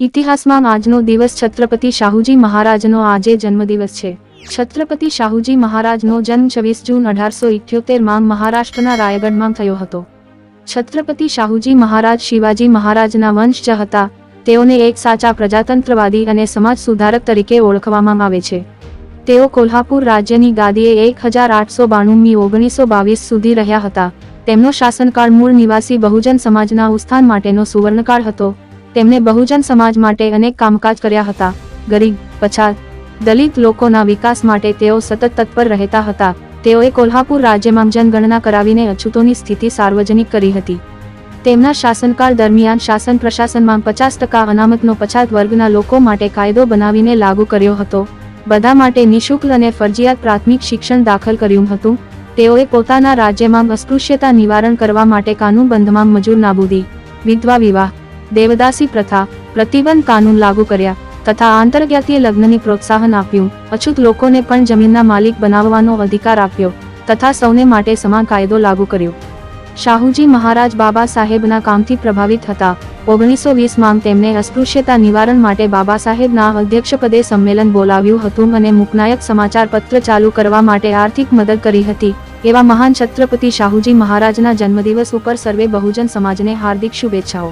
ઇતિહાસમાં આજનો દિવસ છત્રપતિ શાહુજી મહારાજનો આજે જન્મદિવસ છે. છત્રપતિ શાહુજી મહારાજનો જન્મ છવ્વીસ જૂન અઢારસો ઇઠ્યોતેરમાં મહારાષ્ટ્રના રાયગઢમાં થયો હતો. છત્રપતિ શાહુજી મહારાજ શિવાજી મહારાજના વંશજ હતા. તેઓને એક સાચા પ્રજાતંત્રવાદી અને સમાજ સુધારક તરીકે ઓળખવામાં આવે છે. તેઓ કોલ્હાપુર રાજ્યની ગાદીએ એક હજાર આઠસો બાણુંમી ઓગણીસો બાવીસ સુધી રહ્યા હતા. તેમનો શાસનકાળ મૂળ નિવાસી બહુજન સમાજના ઉત્થાન માટેનો સુવર્ણકાળ હતો. તેમણે બહુજન સમાજ માટે અનેક કામકાજ કર્યા હતા. ગરીબ, પછાત, દલિત લોકોના વિકાસ માટે તેઓ સતત તત્પર રહેતા હતા. તેઓએ કોલ્હાપુર રાજ્યમાં જનગણના કરાવીને અછૂતોની સ્થિતિ સાર્વજનિક કરી હતી. તેમના શાસનકાળ દરમિયાન શાસન પ્રશાસનમાં પચાસ ટકા અનામતનો પછાત વર્ગના લોકો માટે કાયદો બનાવીને લાગુ કર્યો હતો. બધા માટે નિઃશુલ્ક અને ફરજિયાત પ્રાથમિક શિક્ષણ દાખલ કર્યું હતું. તેઓએ પોતાના રાજ્યમાં અસ્પૃશ્યતા નિવારણ કરવા માટે કાનૂનબંધમાં મજૂર નાબૂદી, વિધવા વિવાહ દેવદાસી પ્રથા પ્રતિબંધ કાનૂન લાગુ કર્યા તથા આંતરજ્ઞાતીય લગ્નની પ્રોત્સાહન આપ્યું. અછૂત લોકોને પણ જમીનના માલિક બનાવવાનો અધિકાર આપ્યો તથા સૌને માટે સમાન કાયદો લાગુ કર્યો. શાહુજી મહારાજ બાબા સાહેબના કામથી પ્રભાવિત હતા. ઓગણીસો વીસમાં તેમણે અસ્પૃશ્યતા નિવારણ માટે બાબા સાહેબના અધ્યક્ષપદે સંમેલન બોલાવ્યું હતું અને મુકનાયક સમાચાર પત્ર ચાલુ કરવા માટે આર્થિક મદદ કરી હતી. એવા મહાન છત્રપતિ શાહુજી મહારાજના જન્મદિવસ ઉપર સર્વે બહુજન સમાજને હાર્દિક શુભેચ્છાઓ.